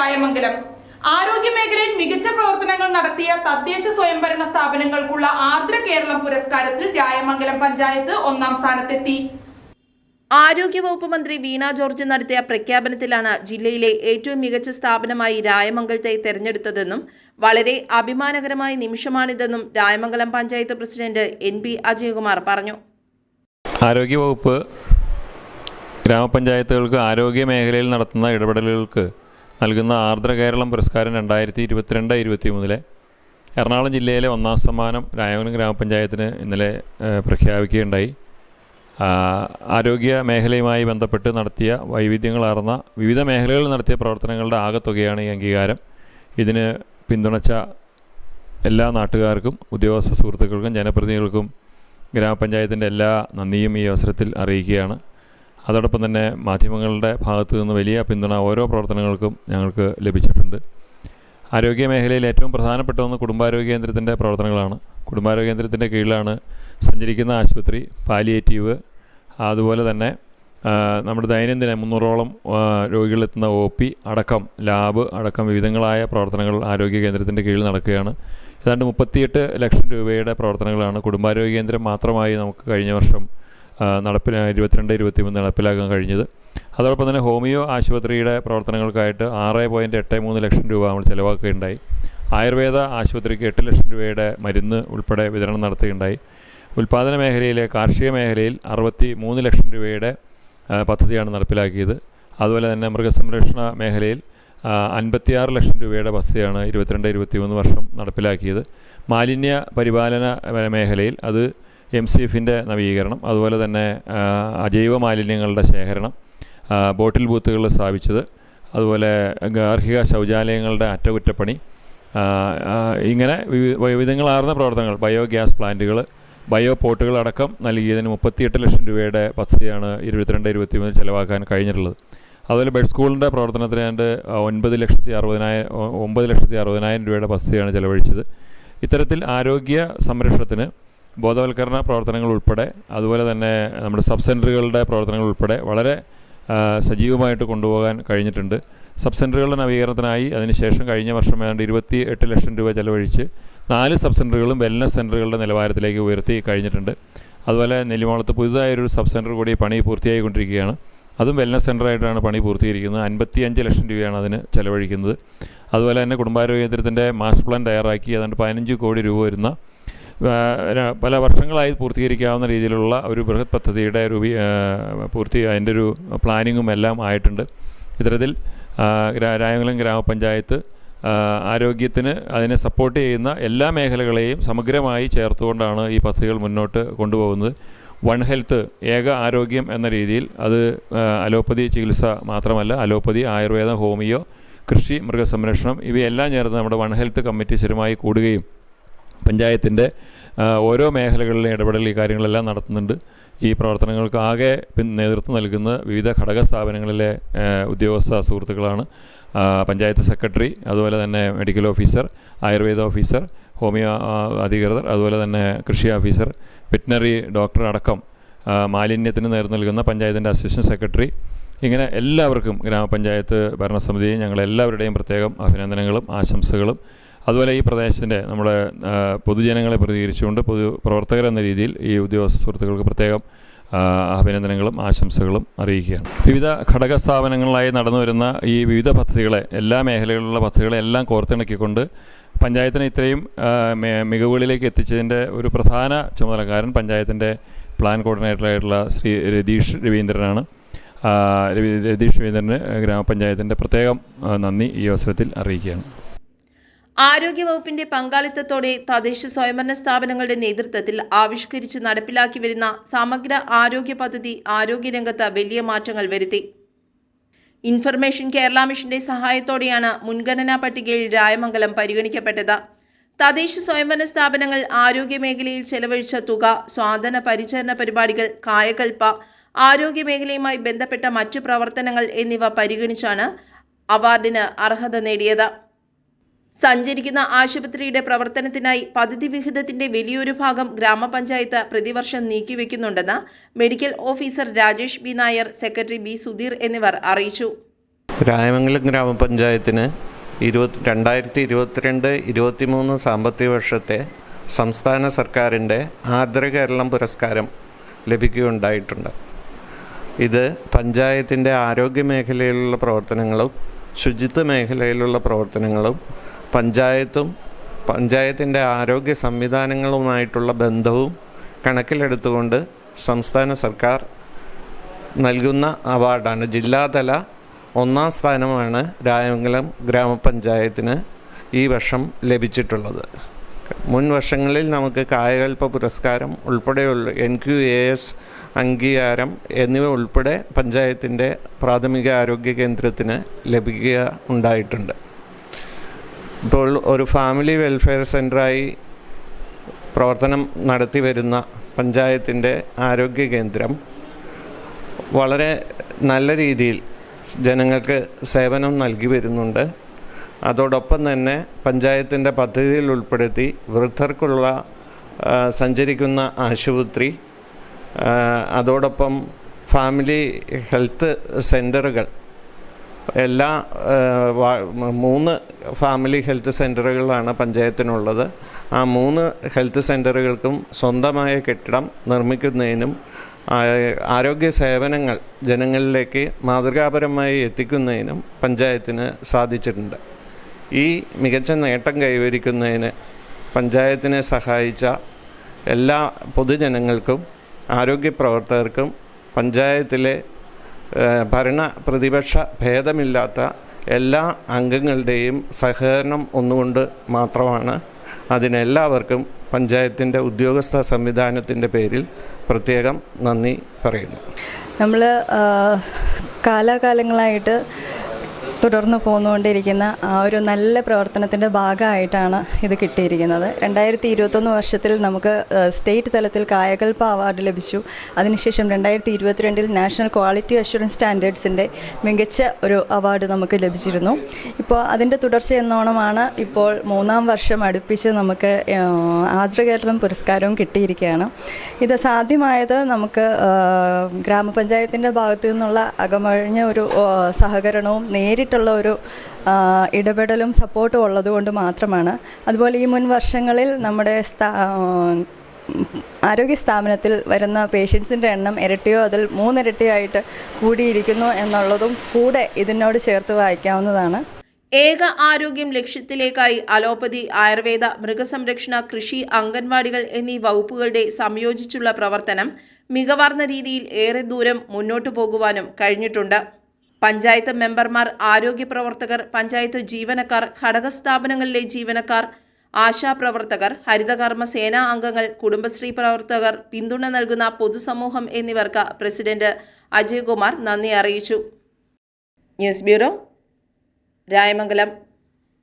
രായമംഗലം. ആരോഗ്യ മേഖലയിൽ മികച്ച പ്രവർത്തനങ്ങൾ നടത്തിയ തദ്ദേശ സ്വയംഭരണ സ്ഥാപനങ്ങൾക്കുള്ള ആർദ്ര കേരളം പുരസ്കാരത്തിൽ രായമംഗലം പഞ്ചായത്ത് ഒന്നാം സ്ഥാനത്തെത്തി. ആരോഗ്യവകുപ്പ് മന്ത്രി വീണ ജോർജ് നടത്തിയ പ്രഖ്യാപനത്തിലാണ് ജില്ലയിലെ ഏറ്റവും മികച്ച സ്ഥാപനമായി രായമംഗലത്തെ തെരഞ്ഞെടുത്തതെന്നും വളരെ അഭിമാനകരമായ നിമിഷമാണിതെന്നും Rayamangalam panchayat president N B Ajayakumar പറഞ്ഞു. ആരോഗ്യവകുപ്പ് ഗ്രാമപഞ്ചായത്തുകൾക്ക് ആരോഗ്യ മേഖലയിൽ നടത്തുന്ന ഇടപെടലുകൾക്ക് നൽകുന്ന ആർദ്ര കേരളം പുരസ്കാരം രണ്ടായിരത്തി ഇരുപത്തിരണ്ട് ഇരുപത്തി മൂന്നിലെ എറണാകുളം ജില്ലയിലെ ഒന്നാം സമ്മാനം രായവനം ഗ്രാമപഞ്ചായത്തിന് ഇന്നലെ പ്രഖ്യാപിക്കുകയുണ്ടായി. ആരോഗ്യ മേഖലയുമായി ബന്ധപ്പെട്ട് നടത്തിയ വൈവിധ്യങ്ങളാർന്ന വിവിധ മേഖലകളിൽ നടത്തിയ പ്രവർത്തനങ്ങളുടെ ആകെത്തുകയാണ് ഈ അംഗീകാരം. ഇതിന് പിന്തുണച്ച എല്ലാ നാട്ടുകാർക്കും ഉദ്യോഗസ്ഥ സുഹൃത്തുക്കൾക്കും ജനപ്രതിനിധികൾക്കും ഗ്രാമപഞ്ചായത്തിന്റെ എല്ലാ നന്ദിയും ഈ അവസരത്തിൽ അറിയിക്കുകയാണ്. അതോടൊപ്പം തന്നെ മാധ്യമങ്ങളുടെ ഭാഗത്തു നിന്ന് വലിയ പിന്തുണ ഓരോ പ്രവർത്തനങ്ങൾക്കും ഞങ്ങൾക്ക് ലഭിച്ചിട്ടുണ്ട്. ആരോഗ്യ മേഖലയിൽ ഏറ്റവും പ്രധാനപ്പെട്ട ഒന്ന് കുടുംബാരോഗ്യ കേന്ദ്രത്തിന്റെ പ്രവർത്തനങ്ങളാണ്. കുടുംബാരോഗ്യ കേന്ദ്രത്തിന്റെ കീഴിലാണ് സഞ്ചരിക്കുന്ന ആശുപത്രി പാലിയേറ്റീവ് അതുപോലെ തന്നെ നമ്മുടെ ദൈനംദിന മുന്നൂറോളം രോഗികളെത്തുന്ന ഒ പി അടക്കം ലാബ് അടക്കം വിവിധങ്ങളായ പ്രവർത്തനങ്ങൾ ആരോഗ്യ കേന്ദ്രത്തിന്റെ കീഴിൽ നടക്കുകയാണ്. ഏതാണ്ട് മുപ്പത്തിയെട്ട് ലക്ഷം രൂപയുടെ പ്രവർത്തനങ്ങളാണ് കുടുംബാരോഗ്യ കേന്ദ്രം മാത്രമായി നമുക്ക് കഴിഞ്ഞ വർഷം ആ, നടപ്പിൽ ഇരുപത്തിരണ്ട് ഇരുപത്തിമൂന്ന് നടപ്പിലാക്കാൻ കഴിഞ്ഞത്. അതോടൊപ്പം തന്നെ ഹോമിയോ ആശുപത്രിയുടെ പ്രവർത്തനങ്ങൾക്കായിട്ട് ആറ് പോയിന്റ് എട്ട് മൂന്ന് ലക്ഷം രൂപ നമ്മൾ ചിലവാക്കുകയുണ്ടായി. ആയുർവേദ ആശുപത്രിക്ക് എട്ട് ലക്ഷം രൂപയുടെ മരുന്ന് ഉൾപ്പെടെ വിതരണം നടത്തുകയുണ്ടായി. ഉൽപ്പാദന മേഖലയിലെ കാർഷിക മേഖലയിൽ അറുപത്തി മൂന്ന് ലക്ഷം രൂപയുടെ പദ്ധതിയാണ് നടപ്പിലാക്കിയത്. അതുപോലെ തന്നെ മൃഗസംരക്ഷണ മേഖലയിൽ അൻപത്തിയാറ് ലക്ഷം രൂപയുടെ പദ്ധതിയാണ് ഇരുപത്തിരണ്ട് ഇരുപത്തിമൂന്ന് വർഷം നടപ്പിലാക്കിയത്. മാലിന്യ പരിപാലന മേഖലയിൽ അത് എം സി എഫിന്റെ നവീകരണം അതുപോലെ തന്നെ അജൈവ മാലിന്യങ്ങളുടെ ശേഖരണം ബോട്ടിൽ ബൂത്തുകൾ സ്ഥാപിച്ചത് അതുപോലെ ഗാർഹിക ശൗചാലയങ്ങളുടെ അറ്റകുറ്റപ്പണി ഇങ്ങനെ വിവി- വൈവിധ്യങ്ങളാർന്ന പ്രവർത്തനങ്ങൾ ബയോഗ്യാസ് പ്ലാന്റുകൾ ബയോ പോട്ടുകളടക്കം നൽകിയതിന് മുപ്പത്തിയെട്ട് ലക്ഷം രൂപയുടെ പദ്ധതിയാണ് ഇരുപത്തിരണ്ട് ഇരുപത്തിമൂന്ന് ചിലവാക്കാൻ കഴിഞ്ഞിട്ടുള്ളത്. അതുപോലെ ബെഡ് സ്കൂളിന്റെ പ്രവർത്തനത്തിന് ഏതാണ്ട് ഒൻപത് ലക്ഷത്തി അറുപതിനായിരം ഒമ്പത് ലക്ഷത്തി അറുപതിനായിരം രൂപയുടെ പദ്ധതിയാണ് ചിലവഴിച്ചത്. ഇത്തരത്തിൽ ആരോഗ്യ സംരക്ഷണത്തിന് ബോധവൽക്കരണ പ്രവർത്തനങ്ങൾ ഉൾപ്പെടെ അതുപോലെ തന്നെ നമ്മുടെ സബ് സെന്ററുകളുടെ പ്രവർത്തനങ്ങൾ ഉൾപ്പെടെ വളരെ സജീവമായിട്ട് കൊണ്ടുപോകാൻ കഴിഞ്ഞിട്ടുണ്ട്. സബ് സെന്ററുകളുടെ നവീകരണത്തിനായി അതിനുശേഷം കഴിഞ്ഞ വർഷം ഏതാണ്ട് ഇരുപത്തി എട്ട് ലക്ഷം രൂപ ചെലവഴിച്ച് നാല് സബ് സെന്ററുകളും വെൽനസ് സെന്ററുകളുടെ നിലവാരത്തിലേക്ക് ഉയർത്തി കഴിഞ്ഞിട്ടുണ്ട്. അതുപോലെ നെല്ലിമോളത്ത് പുതുതായൊരു സബ് സെന്റർ കൂടി പണി പൂർത്തിയായിക്കൊണ്ടിരിക്കുകയാണ്. അതും വെൽനസ് സെന്ററായിട്ടാണ് പണി പൂർത്തീകരിക്കുന്നത്. അൻപത്തിയഞ്ച് ലക്ഷം രൂപയാണ് അതിന് ചെലവഴിക്കുന്നത്. അതുപോലെ തന്നെ കുടുംബാരോഗ്യ കേന്ദ്രത്തിന്റെ മാസ്റ്റർ പ്ലാൻ തയ്യാറാക്കി. ഏതാണ്ട് പതിനഞ്ച് കോടി രൂപ വരുന്ന പല വർഷങ്ങളായി പൂർത്തീകരിക്കാവുന്ന രീതിയിലുള്ള ഒരു ബൃഹത് പദ്ധതിയുടെ രൂപീ പൂർത്തി അതിന്റെ ഒരു പ്ലാനിങ്ങും എല്ലാം ആയിട്ടുണ്ട്. ഇത്തരത്തിൽ രായംകുളം ഗ്രാമപഞ്ചായത്ത് ആരോഗ്യത്തിന് അതിനെ സപ്പോർട്ട് ചെയ്യുന്ന എല്ലാ മേഖലകളെയും സമഗ്രമായി ചേർത്തുകൊണ്ടാണ് ഈ പദ്ധതികൾ മുന്നോട്ട് കൊണ്ടുപോകുന്നത്. വൺ ഹെൽത്ത് ഏക ആരോഗ്യം എന്ന രീതിയിൽ അത് അലോപ്പതി ചികിത്സ മാത്രമല്ല അലോപ്പതി ആയുർവേദം ഹോമിയോ കൃഷി മൃഗസംരക്ഷണം ഇവയെല്ലാം ചേർന്ന് നമ്മുടെ വൺ ഹെൽത്ത് കമ്മിറ്റി സ്ഥിരമായി കൂടുകയും പഞ്ചായത്തിന്റെ ഓരോ മേഖലകളിലെ ഇടപെടൽ ഈ കാര്യങ്ങളെല്ലാം നടത്തുന്നുണ്ട്. ഈ പ്രവർത്തനങ്ങൾക്ക് ആകെ നേതൃത്വം നൽകുന്ന വിവിധ ഘടക സ്ഥാപനങ്ങളിലെ ഉദ്യോഗസ്ഥ സുഹൃത്തുക്കളാണ്. പഞ്ചായത്ത് സെക്രട്ടറി അതുപോലെ തന്നെ medical officer Ayurveda officer homeo അധികൃതർ അതുപോലെ തന്നെ കൃഷി ഓഫീസർ വെറ്റിനറി ഡോക്ടർ അടക്കം മാലിന്യത്തിന് നേതൃത്വം നൽകുന്ന പഞ്ചായത്തിന്റെ അസിസ്റ്റന്റ് സെക്രട്ടറി. ഇങ്ങനെ എല്ലാവർക്കും ഗ്രാമപഞ്ചായത്ത് ഭരണസമിതിയും ഞങ്ങളെല്ലാവരുടെയും പ്രത്യേകം അഭിനന്ദനങ്ങളും ആശംസകളും. അതുപോലെ ഈ പ്രദേശത്തിന്റെ നമ്മുടെ പൊതുജനങ്ങളെ പ്രതികരിച്ചുകൊണ്ട് പൊതു പ്രവർത്തകർ എന്ന രീതിയിൽ ഈ ഉദ്യോഗസ്ഥ സുഹൃത്തുക്കൾക്ക് പ്രത്യേകം അഭിനന്ദനങ്ങളും ആശംസകളും അറിയിക്കുകയാണ്. വിവിധ ഘടക സ്ഥാപനങ്ങളിലായി നടന്നു വരുന്ന ഈ വിവിധ പദ്ധതികളെ എല്ലാ മേഖലകളിലുള്ള പദ്ധതികളെ എല്ലാം കോർത്തിണക്കിക്കൊണ്ട് പഞ്ചായത്തിനെ ഇത്രയും മികവുകളിലേക്ക് എത്തിച്ചതിന്റെ ഒരു പ്രധാന ചുമതലക്കാരൻ പഞ്ചായത്തിന്റെ പ്ലാൻ കോർഡിനേറ്ററായിട്ടുള്ള ശ്രീ രതീഷ് രവീന്ദ്രനാണ്. രവി- രതീഷ് രവീന്ദ്രന് ഗ്രാമപഞ്ചായത്തിന്റെ പ്രത്യേകം നന്ദി ഈ അവസരത്തിൽ അറിയിക്കുകയാണ്. ആരോഗ്യവകുപ്പിന്റെ പങ്കാളിത്തത്തോടെ തദ്ദേശ സ്വയംഭരണ സ്ഥാപനങ്ങളുടെ നേതൃത്വത്തിൽ ആവിഷ്കരിച്ച് നടപ്പിലാക്കി വരുന്ന സമഗ്ര ആരോഗ്യ പദ്ധതി ആരോഗ്യരംഗത്ത് വലിയ മാറ്റങ്ങൾ വരുത്തി. ഇൻഫർമേഷൻ കേരള മിഷന്റെ സഹായത്തോടെയാണ് മുൻഗണനാ പട്ടികയിൽ രായമംഗലം പരിഗണിക്കപ്പെട്ടത്. തദ്ദേശ സ്വയംഭരണ സ്ഥാപനങ്ങൾ ആരോഗ്യ മേഖലയിൽ ചെലവഴിച്ച തുക സ്വാതന പരിചരണ പരിപാടികൾ കായകൽപ്പ ആരോഗ്യ മേഖലയുമായി ബന്ധപ്പെട്ട മറ്റു പ്രവർത്തനങ്ങൾ എന്നിവ പരിഗണിച്ചാണ് അവാർഡിന് അർഹത നേടിയത്. സഞ്ചരിക്കുന്ന ആശുപത്രിയുടെ പ്രവർത്തനത്തിനായി പദ്ധതി വിഹിതത്തിന്റെ വലിയൊരു ഭാഗം ഗ്രാമപഞ്ചായത്ത് പ്രതിവർഷം നീക്കിവെക്കുന്നുണ്ടെന്ന് medical officer Rajesh B Nair secretary B Sudheer എന്നിവർ അറിയിച്ചു. രായമംഗലം ഗ്രാമപഞ്ചായത്തിന് ഇരുപത് രണ്ടായിരത്തി ഇരുപത്തിരണ്ട് ഇരുപത്തിമൂന്ന് സാമ്പത്തിക വർഷത്തെ സംസ്ഥാന സർക്കാരിന്റെ ആർദ്ര കേരളം പുരസ്കാരം ലഭിക്കുകയുണ്ടായിട്ടുണ്ട്. ഇത് പഞ്ചായത്തിന്റെ ആരോഗ്യ മേഖലയിലുള്ള പ്രവർത്തനങ്ങളും ശുചിത്വ മേഖലയിലുള്ള പ്രവർത്തനങ്ങളും പഞ്ചായത്തും പഞ്ചായത്തിന്റെ ആരോഗ്യ സംവിധാനങ്ങളുമായിട്ടുള്ള ബന്ധവും കണക്കിലെടുത്തുകൊണ്ട് സംസ്ഥാന സർക്കാർ നൽകുന്ന അവാർഡാണ്. ജില്ലാതല ഒന്നാം സ്ഥാനമാണ് രായമംഗലം ഗ്രാമപഞ്ചായത്തിന് ഈ വർഷം ലഭിച്ചിട്ടുള്ളത്. മുൻ വർഷങ്ങളിൽ നമുക്ക് കായകൽപ്പ പുരസ്കാരം ഉൾപ്പെടെയുള്ള എൻ ക്യു എ എസ് അംഗീകാരം എന്നിവ ഉൾപ്പെടെ പഞ്ചായത്തിന്റെ പ്രാഥമിക ആരോഗ്യ കേന്ദ്രത്തിന് ലഭിക്കുക ഉണ്ടായിട്ടുണ്ട്. ഇപ്പോൾ ഒരു ഫാമിലി വെൽഫെയർ സെന്ററായി പ്രവർത്തനം നടത്തി വരുന്ന പഞ്ചായത്തിന്റെ ആരോഗ്യ കേന്ദ്രം വളരെ നല്ല രീതിയിൽ ജനങ്ങൾക്ക് സേവനം നൽകി വരുന്നുണ്ട്. അതോടൊപ്പം തന്നെ പഞ്ചായത്തിന്റെ പദ്ധതിയിൽ ഉൾപ്പെടുത്തി വൃദ്ധർക്കുള്ള സഞ്ചരിക്കുന്ന ആശുപത്രി അതോടൊപ്പം ഫാമിലി ഹെൽത്ത് സെന്ററുകൾ എല്ലാ മൂന്ന് ഫാമിലി ഹെൽത്ത് സെന്ററുകളാണ് പഞ്ചായത്തിനുള്ളത്. ആ മൂന്ന് ഹെൽത്ത് സെന്ററുകൾക്കും സ്വന്തമായ കെട്ടിടം നിർമ്മിക്കുന്നതിനും ആരോഗ്യ സേവനങ്ങൾ ജനങ്ങളിലേക്ക് മാതൃകാപരമായി എത്തിക്കുന്നതിനും പഞ്ചായത്തിന് സാധിച്ചിട്ടുണ്ട്. ഈ മികച്ച നേട്ടം കൈവരിക്കുന്നതിന് പഞ്ചായത്തിനെ സഹായിച്ച എല്ലാ പൊതുജനങ്ങൾക്കും ആരോഗ്യ പ്രവർത്തകർക്കും പഞ്ചായത്തിലെ ഭരണ പ്രതിപക്ഷ ഭേദമില്ലാത്ത എല്ലാ അംഗങ്ങളുടെയും സഹകരണം ഒന്നുകൊണ്ട് മാത്രമാണ് അതിനെല്ലാവർക്കും പഞ്ചായത്തിന്റെ ഉദ്യോഗസ്ഥ സംവിധാനത്തിന്റെ പേരിൽ പ്രത്യേകം നന്ദി പറയുന്നു. നമ്മൾ കാലാകാലങ്ങളായിട്ട് തുടർന്ന് പോന്നുകൊണ്ടിരിക്കുന്ന ആ ഒരു നല്ല പ്രവർത്തനത്തിന്റെ ഭാഗമായിട്ടാണ് ഇത് കിട്ടിയിരിക്കുന്നത്. രണ്ടായിരത്തി ഇരുപത്തൊന്ന് വർഷത്തിൽ നമുക്ക് സ്റ്റേറ്റ് തലത്തിൽ കായകൽപ്പ അവാർഡ് ലഭിച്ചു. അതിനുശേഷം രണ്ടായിരത്തി ഇരുപത്തിരണ്ടിൽ നാഷണൽ ക്വാളിറ്റി അഷുറൻസ് സ്റ്റാൻഡേർഡ്സിന്റെ മികച്ച ഒരു അവാർഡ് നമുക്ക് ലഭിച്ചിരുന്നു. ഇപ്പോൾ അതിന്റെ തുടർച്ച എന്നോണമാണ് ഇപ്പോൾ മൂന്നാം വർഷം അടുപ്പിച്ച് നമുക്ക് ആദ്രകേരളം പുരസ്കാരവും കിട്ടിയിരിക്കുകയാണ്. ഇത് സാധ്യമായത് നമുക്ക് ഗ്രാമപഞ്ചായത്തിന്റെ ഭാഗത്തു നിന്നുള്ള അകമഴിഞ്ഞ ഒരു സഹകരണവും സഹകരണവും നേരിട്ടുള്ള ഒരു ഇടപെടലും സപ്പോർട്ടും ഉള്ളതുകൊണ്ട് മാത്രമാണ്. അതുപോലെ ഈ മുൻ വർഷങ്ങളിൽ നമ്മുടെ ആരോഗ്യ സ്ഥാപനത്തിൽ വരുന്ന പേഷ്യൻസിന്റെ എണ്ണം ഇരട്ടിയോ അതിൽ മൂന്നിരട്ടിയായിട്ട് കൂടിയിരിക്കുന്നു എന്നുള്ളതും കൂടെ ഇതിനോട് ചേർത്ത് വായിക്കാവുന്നതാണ്. ഏക ആരോഗ്യം ലക്ഷ്യത്തിലേക്കായി അലോപ്പതി ആയുർവേദ മൃഗസംരക്ഷണ കൃഷി അംഗൻവാടികൾ എന്നീ വകുപ്പുകളുടെ സംയോജിച്ചുള്ള പ്രവർത്തനം മികവാർന്ന രീതിയിൽ ഏറെ ദൂരം മുന്നോട്ടു പോകുവാനും കഴിഞ്ഞിട്ടുണ്ട്. പഞ്ചായത്ത് മെമ്പർമാർ ആരോഗ്യ പ്രവർത്തകർ പഞ്ചായത്ത് ജീവനക്കാർ ഘടകസ്ഥാപനങ്ങളിലെ ജീവനക്കാർ ആശാപ്രവർത്തകർ ഹരിതകർമ്മ സേനാ അംഗങ്ങൾ കുടുംബശ്രീ പ്രവർത്തകർ പിന്തുണ നൽകുന്ന പൊതുസമൂഹം എന്നിവർക്ക് പ്രസിഡന്റ് അജയ്കുമാർ നന്ദി അറിയിച്ചു. News bureau Rayamangalam.